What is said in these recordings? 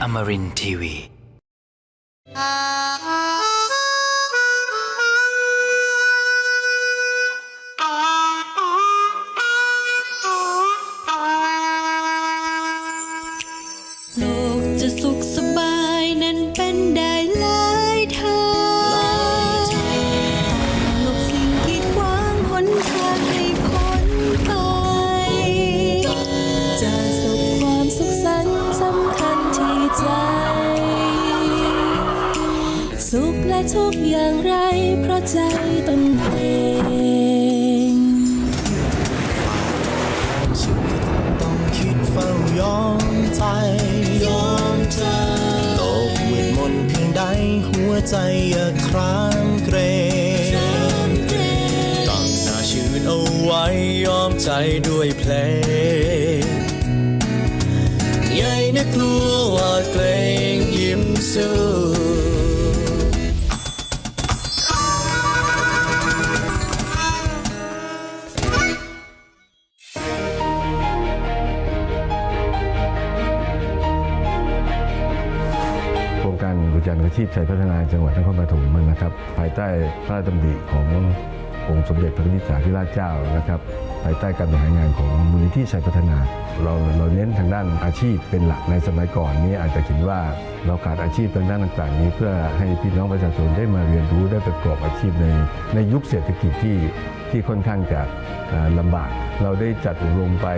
Amarin Tiwi. ใดหัวใจอย่าครามเกรงตั้งหน้าชื่นเอาไว้ยอมใจด้วยเพลงใหญ่นะกลัวว่าดเกรงยิ้มสู้ ชีพชัยพัฒนาจังหวัดนครปฐมนะครับ ภายใต้พระราชดำริขององค์สมเด็จพระนิธิสาธิราชเจ้านะครับภายใต้การบริหารงานของมูลนิธิชัยพัฒนา เราเราเน้นทางด้านอาชีพเป็นหลักในสมัยก่อนนี้อาจจะเห็นว่าเราขาดอาชีพทางด้านต่าง ๆ นี้ เพื่อให้พี่น้องประชาชนได้มาเรียนรู้ได้ประกอบอาชีพในในยุคเศรษฐกิจที่ที่ค่อนข้างจะอ่าลำบาก เราได้จัดอบรมไป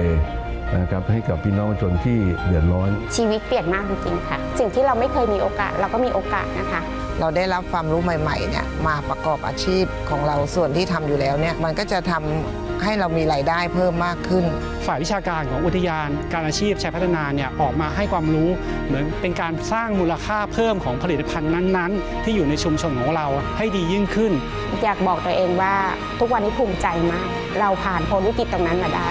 นะครับให้กับพี่น้องประชาชนที่เดือดร้อน ชีวิตเปลี่ยนมากจริงๆค่ะ สิ่งที่เราไม่เคยมีโอกาสเราก็มีโอกาสนะคะ เราได้รับความรู้ใหม่ๆเนี่ยมาประกอบอาชีพของเราส่วนที่ทำอยู่แล้วเนี่ยมันก็จะทำให้เรามีรายได้เพิ่มมากขึ้น ฝ่ายวิชาการของอุทยาน การอาชีพชัยพัฒนาเนี่ยออกมาให้ความรู้ เหมือนเป็นการสร้างมูลค่าเพิ่มของผลิตภัณฑ์นั้นๆ ที่อยู่ในชุมชนของเราให้ดียิ่งขึ้น อยากบอกตัวเองว่าทุกวันนี้ภูมิใจมาก เราผ่านพ้นวิกฤตตรงนั้นมาได้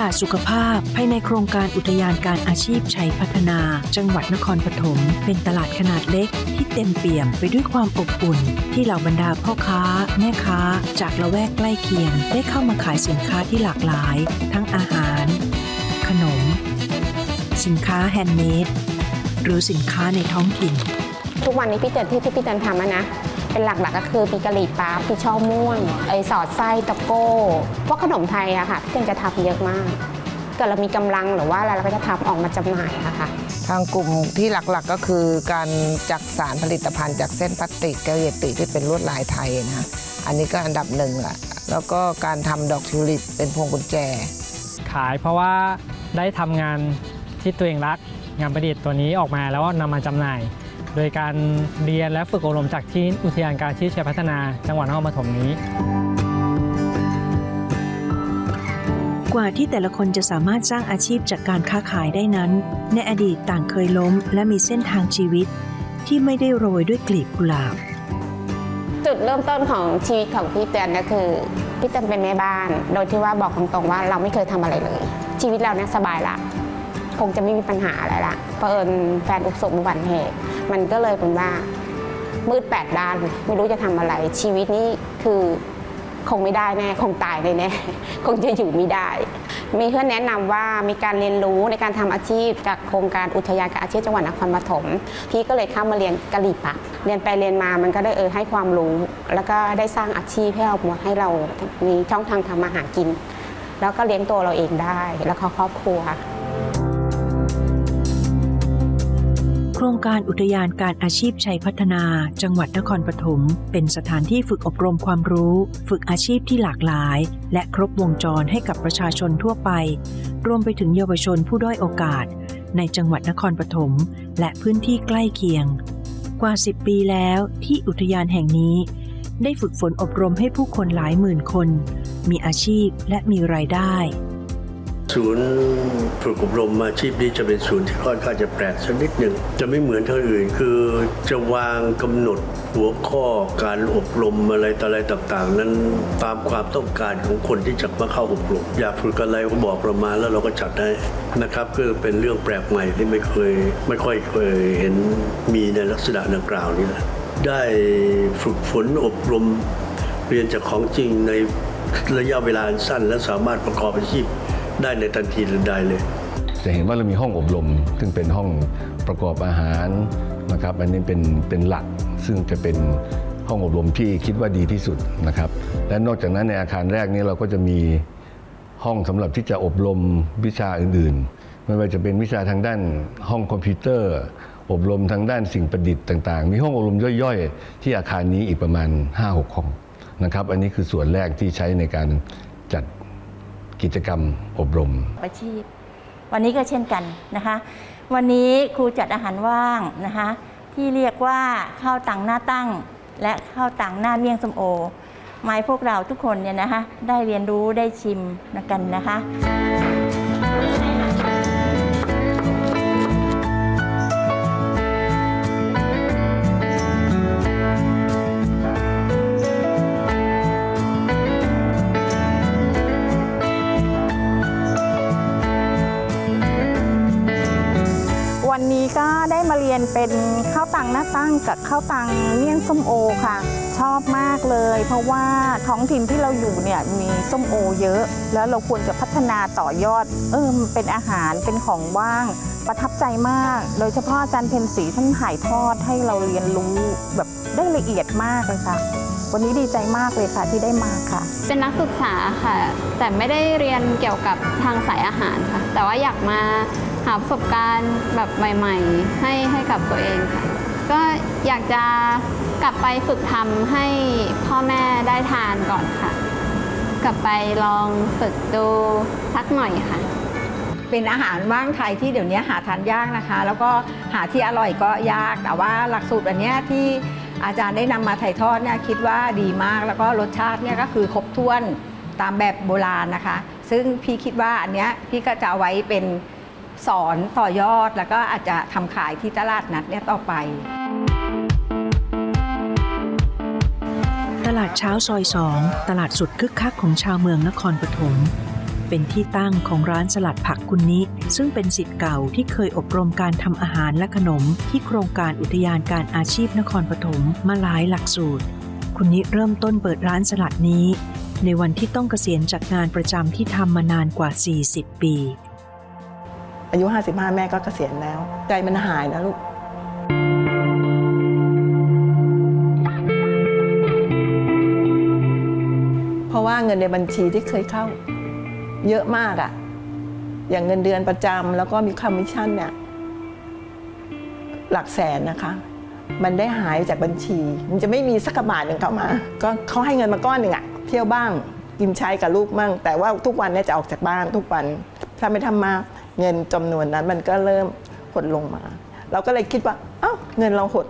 ลาดสุขภาพ ภายในโครงการอุทยานการอาชีพชัยพัฒนา จังหวัดนครปฐมเป็นตลาดขนาดเล็ก ที่เต็มเปี่ยมไปด้วยความอบอุ่น ที่เหล่าบรรดาพ่อค้า แม่ค้า จากละแวกใกล้เคียง ได้เข้ามาขายสินค้าที่หลากหลาย ทั้งอาหาร ขนม สินค้าแฮนด์เมดหรือสินค้าในท้องถิ่น ทุกวันนี้พี่เตือนที่ที่พี่เตือนทำนะ เป็นหลักๆก็คือปีกะหรี่ปั๊บปีช่อม่วงไอสอดไส้ตะโก้พวกขนมไทยอะค่ะพี่เตือนจะทำเยอะมากเกิดเรามีกำลังหรือว่าอะไรเราก็จะทำออกมาจำหน่ายอะค่ะ ทางกลุ่มที่หลักๆก็คือการจักสารผลิตภัณฑ์จากเส้นพลาสติกแก้วเยติที่เป็นลวดลายไทยนะอันนี้ก็อันดับหนึ่งแหละแล้วก็การทำดอกทิวลิปเป็นพวงกุญแจ ขายเพราะว่าได้ทำงานที่ตัวเองรักงานประดิษฐ์ตัวนี้ออกมาแล้วก็นำมาจำหน่าย โดยการเรียนและฝึกอบรมจากที่อุทยานการอาชีพชัยพัฒนาจังหวัดนครปฐมนี้ กว่าที่แต่ละคนจะสามารถสร้างอาชีพจากการค้าขายได้นั้น ในอดีตต่างเคยล้มและมีเส้นทางชีวิต ที่ไม่ได้โรยด้วยกลีบกุหลาบ จุดเริ่มต้นของชีวิตของพี่เตือนก็คือพี่เตือนเป็นแม่บ้าน โดยที่ว่าบอกตรงๆว่าเราไม่เคยทำอะไรเลย ชีวิตเราเนี่ยสบายละคงจะไม่มีปัญหาอะไรละเพราะเอิญแฟนอุกสมอุบัติเหตุ มันก็เลยเป็นว่ามืดแปดด้านไม่รู้จะทำอะไร ชีวิตนี้คือคงไม่ได้แน่คงตายแน่ๆคงจะอยู่ไม่ได้ มีเพื่อนแนะนำว่ามีการเรียนรู้ในการทำอาชีพจากโครงการอุทยานการอาชีพจังหวัดนครปฐมพี่ก็เลยเข้ามาเรียนกะหรี่ปั๊บเรียนไปเรียนมามันก็ได้เออให้ความรู้ แล้วก็ได้สร้างอาชีพให้เราให้เรามีช่องทางทำมาหากิน แล้วก็เลี้ยงตัวเราเองได้ แล้วก็ครอบครัว โครงการอุทยานการอาชีพชัยพัฒนา จังหวัดนครปฐมเป็นสถานที่ฝึกอบรมความรู้ ฝึกอาชีพที่หลากหลาย และครบวงจรให้กับประชาชนทั่วไป รวมไปถึงเยาวชนผู้ด้อยโอกาส ในจังหวัดนครปฐมและพื้นที่ใกล้เคียง กว่า 10 ปีแล้วที่อุทยานแห่งนี้ ได้ฝึกฝนอบรมให้ผู้คนหลายหมื่นคน มีอาชีพและมีรายได้ ศูนย์ฝึกอบรมอาชีพนี้จะเป็นศูนย์ที่ค่อนข้างจะแปลกสักนิดหนึ่งจะไม่เหมือนที่อื่น คือจะวางกำหนดหัวข้อการอบรมอะไรต่ออะไรต่างๆ นั้นตามความต้องการของคนที่จะมาเข้าอบรมอยากฝึกอะไรก็บอกเรามาแล้วเราก็จัดได้นะครับก็เป็นเรื่องแปลกใหม่ที่ไม่เคยไม่ค่อยเคยเห็นมีในลักษณะดังกล่าวนี้ได้ฝึกฝนอบรมเรียนจากของจริงในระยะเวลาสั้นและสามารถประกอบอาชีพ ได้ในทันทีทันใดเลย จะเห็นว่าเรามีห้องอบรม ซึ่งเป็นห้องประกอบอาหารนะครับอันนี้เป็นเป็นหลักซึ่งจะเป็นห้องอบรมที่คิดว่าดีที่สุดนะครับ และนอกจากนั้นในอาคารแรกนี้เราก็จะมีห้องสำหรับที่จะอบรมวิชาอื่นๆ ไม่ว่าจะเป็นวิชาทางด้านห้องคอมพิวเตอร์ อบรมทางด้านสิ่งประดิษฐ์ต่างๆ มีห้องอบรมย่อยๆ ที่อาคารนี้อีกประมาณ 5-6 ห้องนะครับ อันนี้คือส่วนแรกที่ใช้ในการจัด กิจกรรมอบรม อาชีพ วันนี้ก็เช่นกันนะคะ วันนี้ครูจัดอาหารว่างนะคะ ที่เรียกว่าข้าวตังหน้าตั้ง และข้าวตังหน้าเมี่ยงสมโอหมายพวกเราทุกคนเนี่ยนะคะ ได้เรียนรู้ได้ชิมกันนะคะ มาเรียนเป็นข้าวตังหน้าตั้งกับข้าวตังเมี่ยงส้มโอค่ะ ชอบมากเลย เพราะว่าท้องถิ่นที่เราอยู่เนี่ยมีส้มโอเยอะ แล้วเราควรจะพัฒนาต่อยอดเออมันเป็นอาหารเป็นของว่างประทับใจมาก โดยเฉพาะอาจารย์เพนสีท่านถ่ายทอดให้เราเรียนรู้แบบได้ละเอียดมากเลยค่ะ วันนี้ดีใจมากเลยค่ะที่ได้มาค่ะ เป็นนักศึกษาค่ะ แต่ไม่ได้เรียนเกี่ยวกับทางสายอาหารค่ะ แต่ว่าอยากมา หาประสบการณ์แบบใหม่ ๆ ให้ให้กับตัวเองค่ะ ก็อยากจะกลับไปฝึกทำให้พ่อแม่ได้ทานก่อนค่ะ กลับไปลองฝึกดูสักหน่อยค่ะ เป็นอาหารว่างไทยที่เดี๋ยวนี้หาทานยากนะคะ แล้วก็หาที่อร่อยก็ยาก แต่ว่าหลักสูตรอันเนี้ยที่อาจารย์ได้นำมาถ่ายทอดเนี่ยคิดว่าดีมาก แล้วก็รสชาติเนี่ยก็คือครบถ้วนตามแบบโบราณนะคะ ซึ่งพี่คิดว่าอันเนี้ยพี่ก็จะเอาไว้เป็น สอนต่อยอดแล้วก็อาจจะทำขายที่ตลาดนัดเนี่ยต่อไป ตลาดเช้าซอยสองตลาดสุดคึกคักของชาวเมืองนครปฐมเป็นที่ตั้งของร้านสลัดผักคุณนิซึ่งเป็นสิทธิ์เก่าที่เคยอบรมการทำอาหารและขนม ที่โครงการอุทยานการอาชีพนครปฐมมาหลายหลักสูตร คุณนิเริ่มต้นเปิดร้านสลัดนี้ ในวันที่ต้องเกษียณจากงานประจำที่ทำมานานกว่า 40 ปี อายุ 55 แม่ก็เกษียณแล้ว ใจมันหายนะลูกเพราะว่าเงินในบัญชีที่เคยเข้า เยอะมากอะอย่างเงินเดือนประจำแล้วก็มีคอมมิชชั่นเนี่ยหลักแสนนะคะ มันได้หายจากบัญชี มันจะไม่มีสักบาทหนึ่งเข้ามา ก็เขาให้เงินมาก้อนหนึ่งอะเที่ยวบ้างกินใช้กับลูกมั่ง แต่ว่าทุกวันเนี่ยจะออกจากบ้านทุกวันถ้าไม่ทำมา เงินจำนวนนั้นมันก็เริ่มหดลงมา เราก็เลยคิดว่าเอ้าเงินเราหด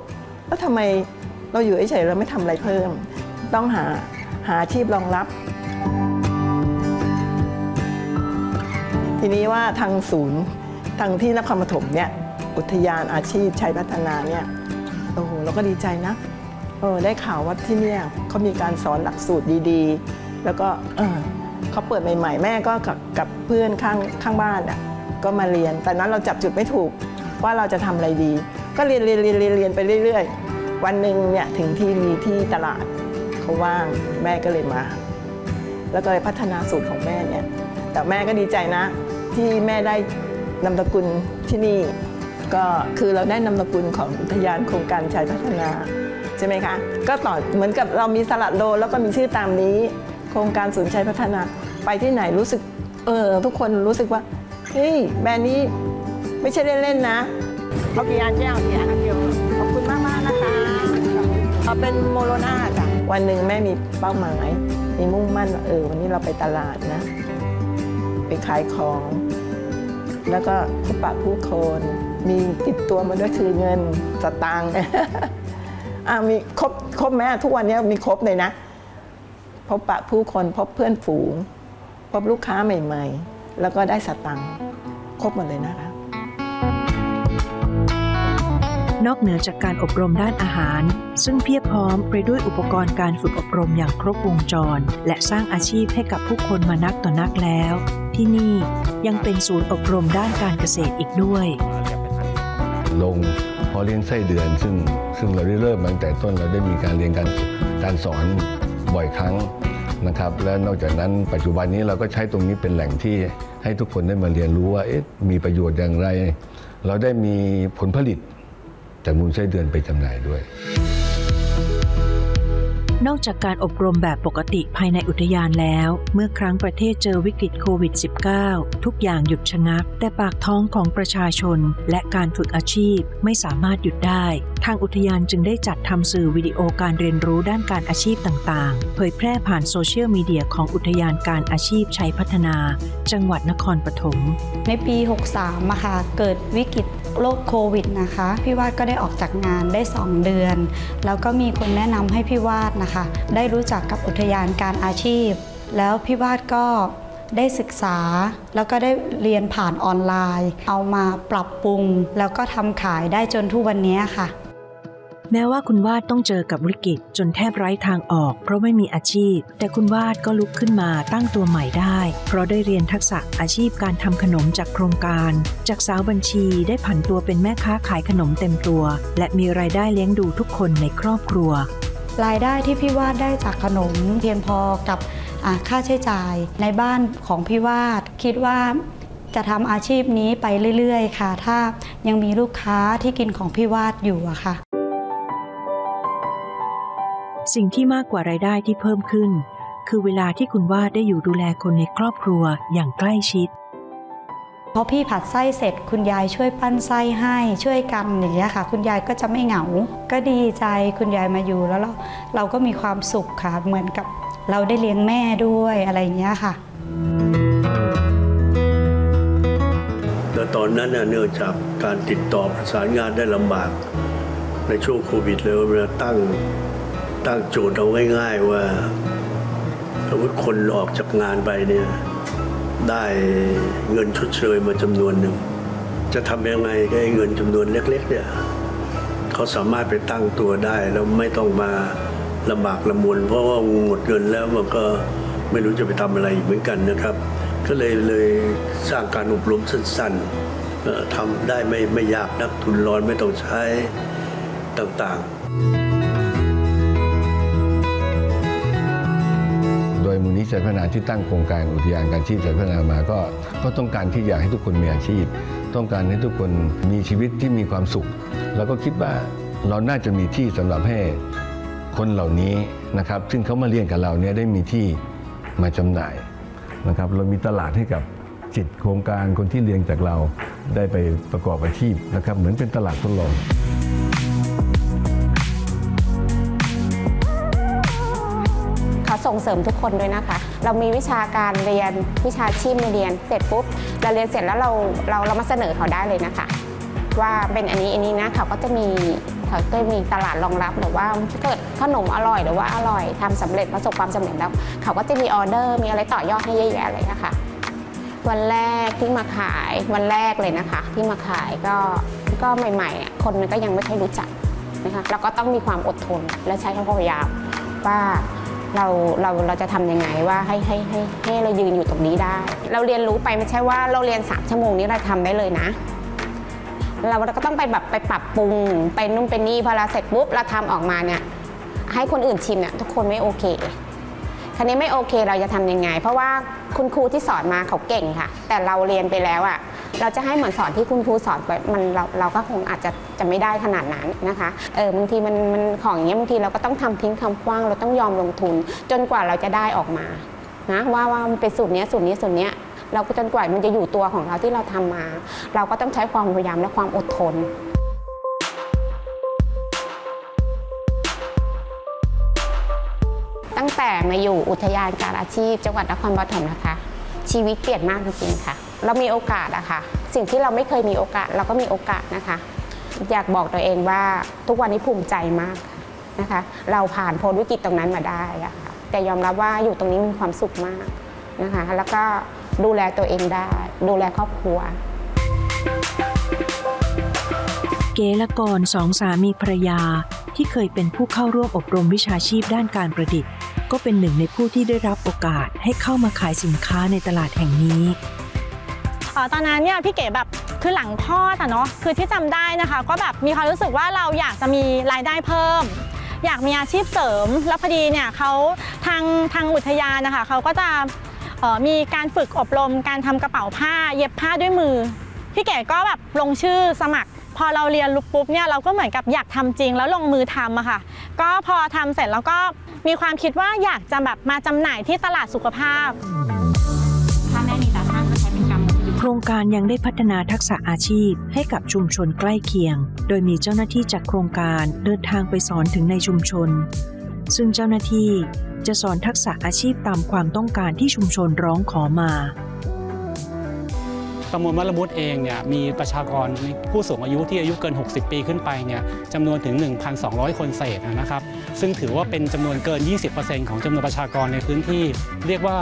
แล้วทำไมเราอยู่เฉยๆเราไม่ทำอะไรเพิ่ม ต้องหาหาอาชีพรองรับ ทีนี้ว่าทางศูนย์ทางที่นครปฐมเนี่ยอุทยานอาชีพชัยพัฒนาเนี่ยโอ้โหเราก็ดีใจนะเออได้ข่าวว่าที่เนี่ยเขามีการสอนหลักสูตรดีๆ แล้วก็เออเขาเปิดใหม่ ๆ แม่ก็กับกับเพื่อนข้างข้างบ้านอะ ก็มาเรียน แต่นั้นเราจับจุดไม่ถูกว่าเราจะทำอะไรดี ก็เรียนเรียนเรียนเรียนเรียนไปเรื่อย ๆ วันหนึ่งเนี่ยถึงที่มีที่ตลาดเขาว่างแม่ก็เลยมา แล้วก็เลยพัฒนาสูตรของแม่เนี่ยแต่แม่ก็ดีใจนะ ที่แม่ได้นามสกุลที่นี่ก็คือเราได้นามสกุลของอุทยานโครงการชัยพัฒนาใช่ไหมคะ ก็ต่อเหมือนกับเรามีสลัดโลแล้วก็มีชื่อตามนี้ โครงการศูนย์ชัยพัฒนา ไปที่ไหนรู้สึกเออทุกคนรู้สึกว่า เฮ้ยแบรนด์นี้ไม่ใช่เล่นๆนะ เอากี่อันแก้วกี่อันเดียวขอบคุณมากๆนะคะเอาเป็นโมโลนาจ้ะวันหนึ่งแม่มีเป้าหมาย มีมุ่งมั่นว่าเออ วันนี้เราไปตลาดนะ ไปขายของ แล้วก็พบปะผู้คน มีติดตัวมาด้วยคือเงินสตางค์อะมีครบครบไหมทุกวันนี้มีครบเลยนะ พบปะผู้คนพบเพื่อนฝูง พบลูกค้าใหม่ ๆ แล้วก็ได้สตังค์ครบหมดเลยนะคะ นอกเหนือจากการอบรมด้านอาหาร ซึ่งเพียบพร้อมไปด้วยอุปกรณ์การฝึกอบรมอย่างครบวงจร และสร้างอาชีพให้กับผู้คนมานักต่อนักแล้ว ที่นี่ยังเป็นศูนย์อบรมด้านการเกษตรอีกด้วย ลงเพอเลี้ยงไส้เดือน ซึ่งซึ่งเราได้เริ่มมาตั้งแต่ต้นเราได้มีการเรียนการการสอนบ่อยครั้ง นะครับและนอกจากนั้นปัจจุบันนี้เราก็ใช้ตรงนี้เป็นแหล่งที่ให้ทุกคนได้มาเรียนรู้ว่าเอ๊ะมีประโยชน์อย่างไร เราได้มีผลผลิตจากมูลไส้เดือนไปจำหน่ายด้วย นอกจากการอบรมแบบปกติภายในอุทยานแล้ว เมื่อครั้งประเทศเจอวิกฤตโควิด -19 ทุกอย่างหยุดชะงัก แต่ปากท้องของประชาชน และการฝึกอาชีพไม่สามารถหยุดได้ ทางอุทยานจึงได้จัดทำสื่อวิดีโอการเรียนรู้ด้านการอาชีพต่างๆ เผยแพร่ผ่านโซเชียลมีเดียของอุทยานการอาชีพชัยพัฒนา จังหวัดนครปฐมในปี 63อะค่ะเกิดวิกฤต โรคโควิดนะคะ พี่วาดก็ได้ออกจากงานได้ 2 เดือน แล้วก็มีคนแนะนำให้พี่วาดนะคะ ได้รู้จักกับอุทยานการอาชีพ แล้วพี่วาดก็ได้ศึกษา แล้วก็ได้เรียนผ่านออนไลน์ เอามาปรับปรุง แล้วก็ทำขายได้จนทุกวันนี้ค่ะ แม้ว่าคุณวาดต้องเจอกับวิกฤตจนแทบไร้ทางออก เพราะไม่มีอาชีพ แต่คุณวาดก็ลุกขึ้นมาตั้งตัวใหม่ได้ เพราะได้เรียนทักษะอาชีพการทำขนมจากโครงการ จากสาวบัญชีได้ผันตัวเป็นแม่ค้าขายขนมเต็มตัว และมีรายได้เลี้ยงดูทุกคนในครอบครัว รายได้ที่พี่วาดได้จากขนม เพียงพอกับค่าใช้จ่ายในบ้านของพี่วาดคิดว่าจะทำอาชีพนี้ไปเรื่อย ๆ ค่ะ ถ้ายังมีลูกค้าที่กินของพี่วาดอยู่อะค่ะ สิ่งที่มากกว่ารายได้ที่เพิ่มขึ้น คือเวลาที่คุณวาดได้อยู่ดูแลคนในครอบครัวอย่างใกล้ชิดพอพี่ผัดไส้เสร็จคุณยายช่วยปั้นไส้ให้ช่วยกันอย่างเงี้ยค่ะ คุณยายก็จะไม่เหงา ก็ดีใจคุณยายมาอยู่แล้วเราเราก็มีความสุขค่ะเหมือนกับเราได้เลี้ยงแม่ด้วยอะไรอย่างเงี้ยค่ะแต่ตอนนั้นน่ะเนื่องจากการติดต่อประสานงานได้ลำบาก ในช่วงโควิดเลยเวลาตั้ง ตั้งโจทย์เอาง่ายๆว่าสมมติคนออกจากงานไปเนี่ยได้เงินชดเชยมาจำนวนหนึ่ง จะทำยังไงก็ให้เงินจำนวนเล็กๆเนี่ยเขาสามารถไปตั้งตัวได้แล้วไม่ต้องมาลำบากลำมวนเพราะว่าหมดเงินแล้วมันก็ไม่รู้จะไปทำอะไรอีกเหมือนกันนะครับ ก็เลยเลยสร้างการอบรมสั้นๆทำได้ไม่ไม่ยากนักทุนร้อนไม่ต้องใช้ต่างๆ โดยมูลนิธิชัยพัฒนาที่ตั้งโครงการอุทยานการชีพชัยพัฒนามาก็ก็ต้องการที่อยากให้ทุกคนมีอาชีพ ต้องการให้ทุกคนมีชีวิตที่มีความสุข แล้วก็คิดว่าเราน่าจะมีที่สำหรับให้คนเหล่านี้นะครับ ซึ่งเขามาเรียนกับเราเนี่ยได้มีที่มาจำหน่ายนะครับ เรามีตลาดให้กับจิตโครงการคนที่เรียนจากเราได้ไปประกอบอาชีพนะครับ เหมือนเป็นตลาดทดลอง ส่งเสริมทุกคนด้วยนะคะ เรามีวิชาการเรียนวิชาชีพในเรียนเสร็จปุ๊บเราเรียนเสร็จแล้วเราเราเรามาเสนอเขาได้เลยนะคะ ว่าเป็นอันนี้อันนี้นะเขาก็จะมีเขาก็มีตลาดรองรับหรือว่าถ้าเกิดขนมอร่อยหรือว่าอร่อยทำสำเร็จประสบความสำเร็จแล้ว เขาก็จะมีออเดอร์มีอะไรต่อยอดให้เยอะแยะเลยนะคะวันแรกที่มาขายวันแรกเลยนะคะ ที่มาขายก็ก็ใหม่ๆ คนมันก็ยังไม่ค่อยรู้จักนะคะเราก็ต้องมีความอดทนและใช้ความพยายามว่า เราเราเราจะทำยังไงว่าให้ให้ให้ให้เรายืนอยู่ตรงนี้ได้ เราเรียนรู้ไปไม่ใช่ว่าเราเรียนสามชั่วโมงนี้เราทำได้เลยนะ เราก็ต้องไปแบบไปปรับปรุงไปนู่นไปนี่พอเราเสร็จปุ๊บเราทำออกมาเนี่ยให้คนอื่นชิมเนี่ยทุกคนไม่โอเคคราวนี้ไม่โอเคเราจะทำยังไง เพราะว่าคุณครูที่สอนมาเขาเก่งค่ะ แต่เราเรียนไปแล้วอะ่ะ เราจะให้เหมือนสอนที่คุณครูสอนไปมันเราเราก็คงอาจจะจะไม่ได้ขนาดนั้นนะคะเออบางทีมันมันของอย่างเงี้ยบางทีเราก็ต้องทำทิ้งคำกว้าง เราต้องยอมลงทุน จนกว่าเราจะได้ออกมานะว่าว่ามันเป็นสูตรเนี้ยสูตรนี้สูตรเนี้ยเราก็จนกว่ามันจะอยู่ตัวของเราที่เราทำมา เราก็ต้องใช้ความพยายามและความอดทนตั้งแต่มาอยู่อุทยานการอาชีพ จังหวัดนครปฐมนะคะ ชีวิตเปลี่ยนมากจริงๆค่ะ เรามีโอกาสอะค่ะ สิ่งที่เราไม่เคยมีโอกาส เราก็มีโอกาสนะคะ อยากบอกตัวเองว่าทุกวันนี้ภูมิใจมากนะคะ เราผ่านพ้นวิกฤตตรงนั้นมาได้อะค่ะแต่ยอมรับว่าอยู่ตรงนี้มีความสุขมากนะคะ แล้วก็ดูแลตัวเองได้ ดูแลครอบครัวเกละกรสองสามีภรรยาที่เคยเป็นผู้เข้าร่วมอบรมวิชาชีพด้านการประดิษฐ์ ก็เป็นหนึ่งในผู้ที่ได้รับโอกาสให้เข้ามาขายสินค้าในตลาดแห่งนี้ออตอนนั้นเนี่ยพี่เก๋แบบคือหลังคลอดอะเนาะคือที่จำได้นะคะ ก็แบบมีความรู้สึกว่าเราอยากจะมีรายได้เพิ่ม อยากมีอาชีพเสริม แล้วพอดีเนี่ยเขาทางทางอุทยานนะคะเขาก็จะมีการฝึกอบรมการทำกระเป๋าผ้าเย็บผ้าด้วยมือ พี่เก๋ก็แบบลงชื่อสมัคร พอเราเรียนรู้ปุ๊บเนี่ยเราก็เหมือนกับอยากทำจริง แล้วลงมือทำอะค่ะ ก็พอทำเสร็จแล้วก็มีความคิดว่าอยากจะแบบมาจำหน่ายที่ตลาดสุขภาพโครงการยังได้พัฒนาทักษะอาชีพให้กับชุมชนใกล้เคียง โดยมีเจ้าหน้าที่จากโครงการเดินทางไปสอนถึงในชุมชน ซึ่งเจ้าหน้าที่จะสอนทักษะอาชีพตามความต้องการที่ชุมชนร้องขอมา ตำบลมะละมุดเองเนี่ยมีประชากรผู้สูงอายุที่อายุเกิน 60 ปีขึ้นไปเนี่ยจำนวนถึง 1,200 คนเศษนะครับ ซึ่งถือว่าเป็นจำนวนเกิน 20%ของจำนวนประชากรในพื้นที่ เรียกว่า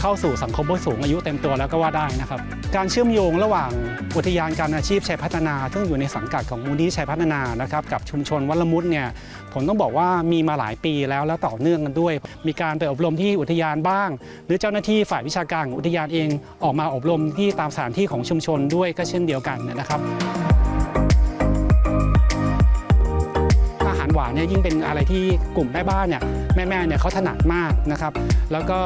เข้าสู่สังคมผู้สูงอายุเต็มตัวแล้วก็ว่าได้นะครับ การเชื่อมโยงระหว่างอุทยานการอาชีพชัยพัฒนา ซึ่งอยู่ในสังกัดของมูลนิธิชัยพัฒนานะครับกับชุมชนวัดละมุดเนี่ยผมต้องบอกว่ามีมาหลายปีแล้วแล้วต่อเนื่องกันด้วย มีการไปอบรมที่อุทยานบ้าง หรือเจ้าหน้าที่ฝ่ายวิชาการของอุทยานเองออกมาอบรมที่ตามสถานที่ของชุมชนด้วยก็เช่นเดียวกันนะครับอาหารหวานเนี่ยยิ่งเป็นอะไรที่กลุ่มแม่บ้านเนี่ยแม่ๆเนี่ยเขาถนัดมากนะครับ แล้วก็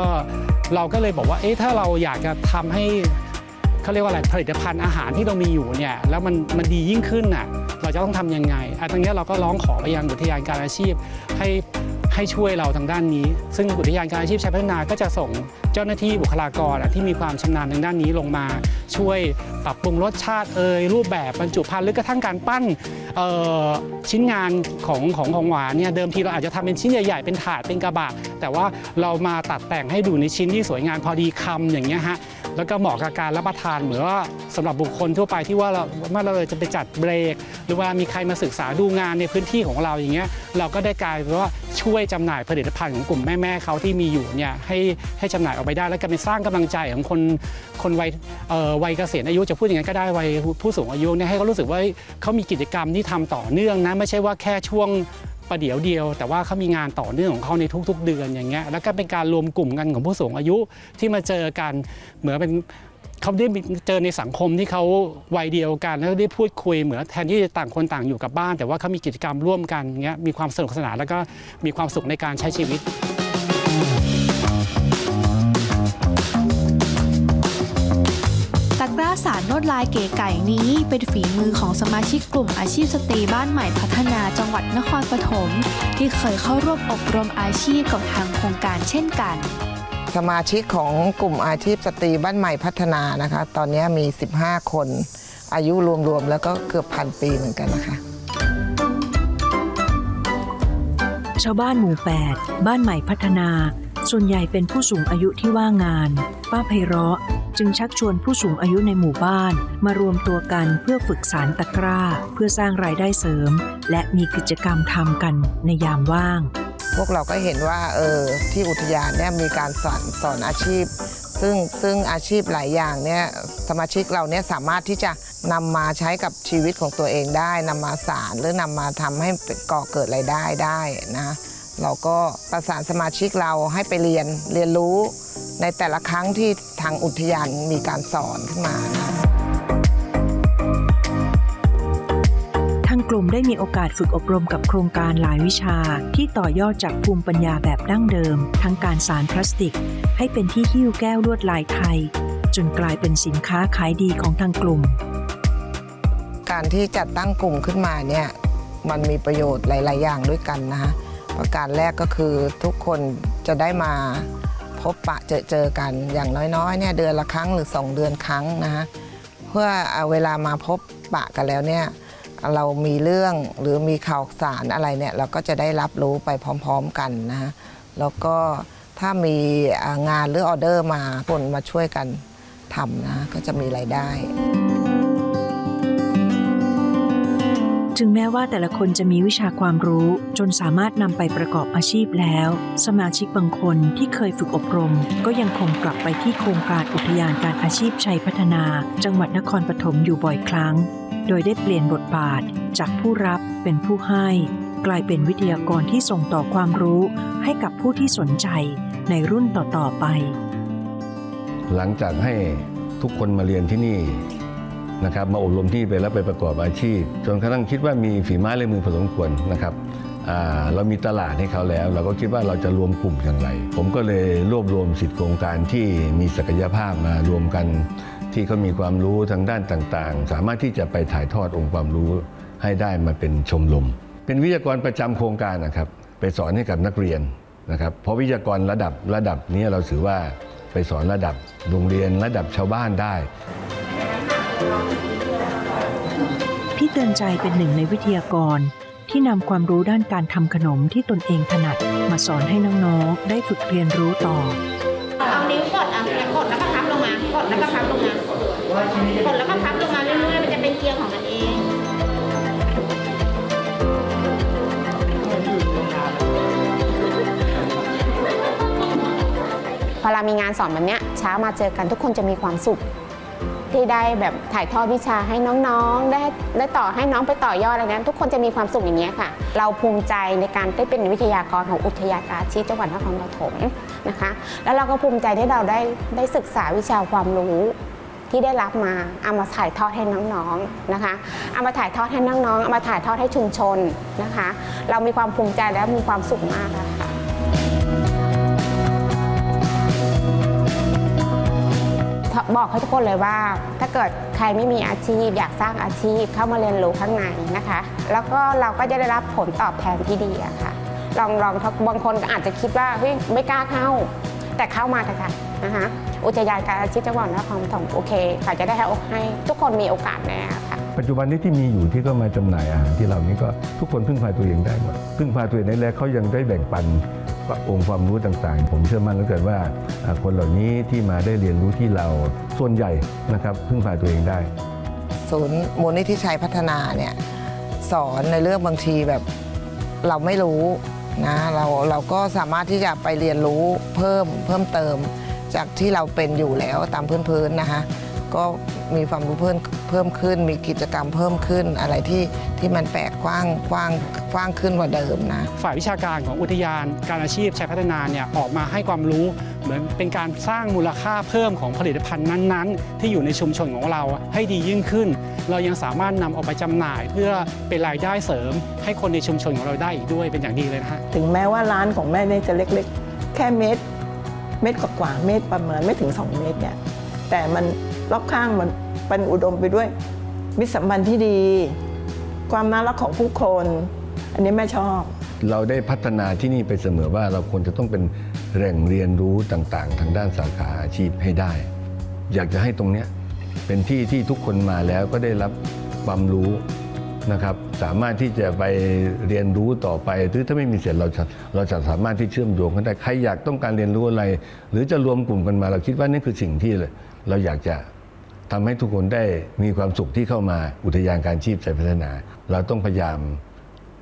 เราก็เลยบอกว่าเอ๊ะถ้าเราอยากจะทำให้เขาเรียกว่าอะไรผลิตภัณฑ์อาหารที่เรามีอยู่เนี่ยแล้วมันมันดียิ่งขึ้นน่ะเราจะต้องทำยังไงอันตรงนี้เราก็ร้องขอไปยังอุทยานการอาชีพให้ ให้ช่วยเราทางด้านนี้ ซึ่งอุทยานการอาชีพชัยพัฒนาก็จะส่งเจ้าหน้าที่บุคลากรที่มีความชำนาญทางด้านนี้ลงมา ช่วยปรับปรุงรสชาติเอ่ยรูปแบบบรรจุภัณฑ์หรือกระทั่งการปั้นชิ้นงานของของของหวานเนี่ยเดิมทีเราอาจจะทำเป็นชิ้นใหญ่ๆเป็นถาดเป็นกระบะ แต่ว่าเรามาตัดแต่งให้ดูในชิ้นที่สวยงามพอดีคำอย่างเงี้ยฮะ แล้วก็เหมาะกับการรับประทานเหมือนว่าสำหรับบุคคลทั่วไปที่ว่าเราเมื่อเราจะไปจัดเบรก หรือว่ามีใครมาศึกษาดูงานในพื้นที่ของเราอย่างเงี้ยเราก็ได้กลายเป็นว่าช่วยจำหน่ายผลิตภัณฑ์ของกลุ่มแม่ๆเขาที่มีอยู่เนี่ยให้ให้จำหน่ายออกไปได้ แล้วก็เป็นสร้างกำลังใจของคนคนวัยเอ่อวัยเกษียณอายุจะพูดอย่างนั้นก็ได้วัยผู้สูงอายุเนี่ยให้เขารู้สึกว่าเขามีกิจกรรมที่ทำต่อเนื่องนะไม่ใช่ว่าแค่ช่วง ประเดี๋ยวเดียว แต่ว่าเขามีงานต่อเนื่องของเขาในทุก ๆ เดือนอย่างเงี้ยแล้วก็เป็นการรวมกลุ่มกันของผู้สูงอายุที่มาเจอกันเหมือนเป็นเขาได้เจอในสังคมที่เขาวัยเดียวกัน แล้วได้พูดคุยเหมือนแทนที่จะต่างคนต่างอยู่กับบ้าน แต่ว่าเขามีกิจกรรมร่วมกันเงี้ยมีความสนุกสนานแล้วก็มีความสุขในการใช้ชีวิต ดลายเก๋ไก่นี้เป็นฝีมือของสมาชิกกลุ่มอาชีพสตรีบ้านใหม่พัฒนาจังหวัดนครปฐมที่เคยเข้าร่วมอบรมอาชีพกับทางโครงการเช่นกันสมาชิกของกลุ่มอาชีพสตรีบ้านใหม่พัฒนานะคะ ตอนนี้มี 15 คน อายุรวมๆแล้วก็เกือบพันปีเหมือนกันนะคะ ชาวบ้านหมู่ 8 บ้านใหม่พัฒนา ส่วนใหญ่เป็นผู้สูงอายุที่ว่างงาน ป้าไพเราะ จึงชักชวนผู้สูงอายุในหมู่บ้าน มารวมตัวกันเพื่อฝึกสารตะกร้า เพื่อสร้างรายได้เสริม และมีกิจกรรมทำกันในยามว่าง พวกเราก็เห็นว่าเออที่อุทยานเนี่ยมีการสอนสอนอาชีพ ซึ่งซึ่งอาชีพหลายอย่างเนี่ยสมาชิกเราเนี่ยสามารถที่จะนำมาใช้กับชีวิตของตัวเองได้นำมาสารหรือนำมาทำให้ก่อเกิดรายได้ได้นะเราก็ประสานสมาชิกเราให้ไปเรียนเรียนรู้ ในแต่ละครั้งที่ทางอุทยานมีการสอนขึ้นมา ทางกลุ่มได้มีโอกาสฝึกอบรมกับโครงการหลายวิชา ที่ต่อยอดจากภูมิปัญญาแบบดั้งเดิม ทั้งการสารพลาสติก ให้เป็นที่หิ้วแก้วลวดลายไทย จนกลายเป็นสินค้าขายดีของทางกลุ่ม การที่จัดตั้งกลุ่มขึ้นมาเนี่ยมันมีประโยชน์หลาย ๆ อย่างด้วยกันนะคะประการแรกก็คือทุกคนจะได้มา พบปะเจอเจอกันอย่างน้อยๆเนี่ยเดือนละครั้งหรือ 2 เดือนครั้งนะคะเพื่อเอาเวลามาพบปะกันแล้วเนี่ยเรามีเรื่องหรือมีข่าวสารอะไรเนี่ยเราก็จะได้รับรู้ไปพร้อมๆกันนะฮะแล้วก็ถ้ามีงานหรือออเดอร์มาคนมาช่วยกันทำนะก็จะมีรายได้ ถึงแม้ว่าแต่ละคนจะมีวิชาความรู้จนสามารถนำไปประกอบอาชีพแล้ว สมาชิกบางคนที่เคยฝึกอบรม ก็ยังคงกลับไปที่โครงการอุทยานการอาชีพชัยพัฒนา จังหวัดนครปฐมอยู่บ่อยครั้ง โดยได้เปลี่ยนบทบาทจากผู้รับเป็นผู้ให้ กลายเป็นวิทยากรที่ส่งต่อความรู้ให้กับผู้ที่สนใจในรุ่นต่อๆไป หลังจากให้ทุกคนมาเรียนที่นี่ นะครับมาอบรมที่ไปแล้วไปประกอบอาชีพ จนกระทั่งคิดว่ามีฝีไม้ลายมือพอสมควรนะครับเรามีตลาดให้เขาแล้ว เราก็คิดว่าเราจะรวมกลุ่มอย่างไร ผมก็เลยรวบรวมสิทธิโครงการที่มีศักยภาพมารวมกัน ที่เขามีความรู้ทางด้านต่างๆ สามารถที่จะไปถ่ายทอดองค์ความรู้ให้ได้มาเป็นชมรมเป็นวิทยากรประจำโครงการนะครับ ไปสอนให้กับนักเรียนนะครับเพราะวิทยากรระดับระดับนี้เราถือว่าไปสอนระดับโรงเรียนระดับชาวบ้านได้ พี่เตือนใจเป็นหนึ่งในวิทยากรที่นำความรู้ด้านการทำขนมที่ตนเองถนัด มาสอนให้น้องๆ ได้ฝึกเรียนรู้ต่อ เอานิ้วกดอะกดแล้วก็พับลงมากดแล้วก็พับลงมากดแล้วก็พับลงมาเรื่อยๆมันจะเป็นเกลียวของมันเองพอเรามีงานสอนแบบเนี้ยเช้ามาเจอกันทุกคนจะมีความสุข ที่ได้แบบถ่ายทอดวิชาให้น้องๆ ได้ได้ต่อให้น้องไปต่อยอดอะไรนั้น ทุกคนจะมีความสุขอย่างเงี้ยค่ะ เราภูมิใจในการได้เป็นวิทยากรของอุทยานการอาชีพจังหวัดนครปฐมนะคะ แล้วเราก็ภูมิใจที่เราได้ได้ศึกษาวิชาความรู้ที่ได้รับมาเอามาถ่ายทอดให้น้องๆนะคะเอามาถ่ายทอดให้น้องๆเอามาถ่ายทอดให้ชุมชนนะคะ เรามีความภูมิใจและมีความสุขมากค่ะ บอกให้ทุกคนเลยว่า ถ้าเกิดใครไม่มีอาชีพ อยากสร้างอาชีพเข้ามาเรียนรู้ข้างในนะคะ แล้วก็เราก็จะได้รับผลตอบแทนที่ดีอะค่ะลองลองบางคนอาจจะคิดว่าเฮ้ยไม่กล้าเข้า แต่เข้ามาเถอะค่ะนะคะอุทยานการอาชีพจังหวัดนครปฐมโอเคค่ะจะได้ให้ให้ทุกคนมีโอกาสแน่ค่ะ ปัจจุบันนี้ที่มีอยู่ที่ก็มาจำหน่ายอาหารที่เรานี่ก็ทุกคนพึ่งพาตัวเองได้หมดพึ่งพาตัวเองได้แล้วเขายังได้แบ่งปันองค์ความรู้ต่างๆ ผมเชื่อมั่นเหลือเกินว่าอ่า คนเหล่านี้ที่มาได้เรียนรู้ที่เราส่วนใหญ่นะครับพึ่งพาตัวเองได้ ศูนย์มูลนิธิชัยพัฒนาเนี่ยสอนในเรื่องบางทีแบบเราไม่รู้นะเราเราก็สามารถที่จะไปเรียนรู้เพิ่มเพิ่มเติม จากที่เราเป็นอยู่แล้วตามพื้นๆนะคะ ก็มีความรู้เพิ่มเพิ่มขึ้น มีกิจกรรมเพิ่มขึ้นอะไรที่ที่มันแปลกกว้างกว้างกว้างขึ้นกว่าเดิมนะ ฝ่ายวิชาการของอุทยาน การอาชีพชัยพัฒนาเนี่ยออกมาให้ความรู้เหมือนเป็นการสร้างมูลค่าเพิ่มของผลิตภัณฑ์นั้นๆ ที่อยู่ในชุมชนของเราให้ดียิ่งขึ้น เรายังสามารถนำออกไปจำหน่าย เพื่อเป็นรายได้เสริม ให้คนในชุมชนของเราได้อีกด้วยเป็นอย่างดีเลยนะฮะถึงแม้ว่าร้านของแม่เนี่ยจะเล็กๆ แค่เม็ดเม็ดกว่าๆเม็ดประมาณไม่ถึง 2 เม็ดเนี่ยแต่มัน รอบข้างมันเป็นอุดมไปด้วยมิตรสัมพันธ์ที่ดี ความน่ารักของผู้คน อันนี้แม่ชอบ เราได้พัฒนาที่นี่ไปเสมอว่าเราควรจะต้องเป็นแหล่งเรียนรู้ต่างๆ ทางด้านสาขาอาชีพให้ได้ อยากจะให้ตรงเนี้ยเป็นที่ที่ทุกคนมาแล้วก็ได้รับความรู้นะครับ สามารถที่จะไปเรียนรู้ต่อไปหรือถ้าไม่มีเสร็จเราจะเราจะสามารถที่เชื่อมโยงกันได้ใครอยากต้องการเรียนรู้อะไร หรือจะรวมกลุ่มกันมาเราคิดว่านี่คือสิ่งที่เราอยากจะ ทำให้ทุกคนได้มีความสุขที่เข้ามาอุทยานการชีพใจพัฒนา เราต้องพยายาม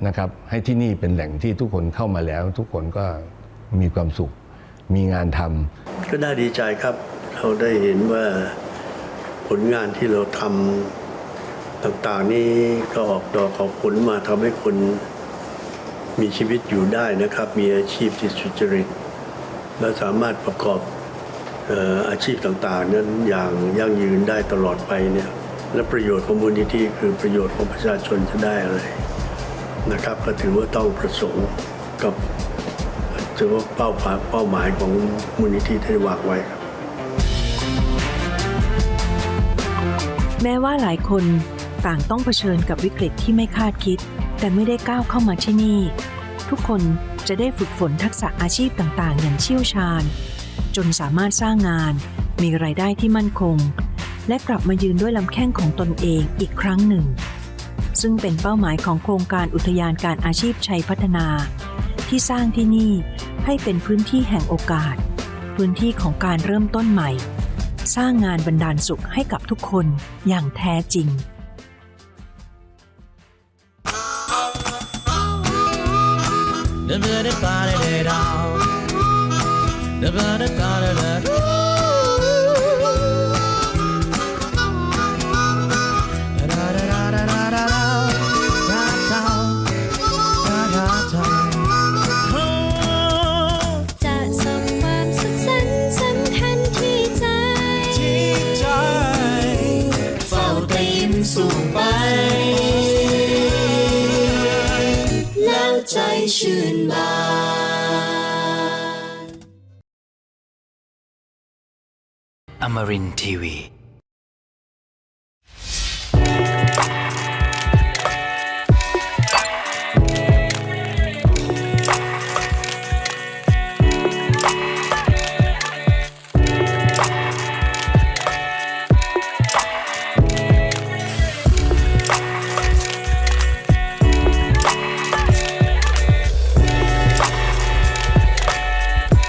นะครับให้ที่นี่เป็นแหล่งที่ทุกคนเข้ามาแล้ว ทุกคนก็มีความสุข มีงานทำก็น่าดีใจครับ เราได้เห็นว่าผลงานที่เราทำต่างๆนี้ก็ออกดอกออกผลมาทำให้คนมีชีวิตอยู่ได้นะครับ มีอาชีพที่สุจริตและสามารถประกอบ อาชีพต่างๆนั้นอย่างยั่งยืนได้ตลอดไปเนี่ยและประโยชน์ของมูลนิธิคือประโยชน์ของประชาชนจะได้อะไรนะครับ ก็ถือว่าต้องประสงค์กับถือว่าเป้าหมาเป้าหมายของมูลนิธิที่วางไว้ครับ แม้ว่าหลายคนต่างต้องเผชิญกับวิกฤตที่ไม่คาดคิด แต่ไม่ได้ก้าวเข้ามาที่นี่ ทุกคนจะได้ฝึกฝนทักษะอาชีพต่างๆ อย่างเชี่ยวชาญ จนสามารถสร้างงาน มีไรายได้ที่มั่นคง และกลับมายืนด้วยลำแข้งของตนเองอีกครั้งหนึ่ง ซึ่งเป็นเป้าหมายของโครงการอุทยานการอาชีพชัยพัฒนา ที่สร้างที่นี่ให้เป็นพื้นที่แห่งโอกาส พื้นที่ของการเริ่มต้นใหม่ สร้างงานบรรดาลสุขให้กับทุกคนอย่างแท้จริงเดินเรือได้ปลาได้ดาว จะส่งความสุขสันต์สำคัญที่ใจ ที่ใจเฝ้าแต่ยิ้มสู่ไป แล้วใจชื่นบาน Tamarin Tiwi.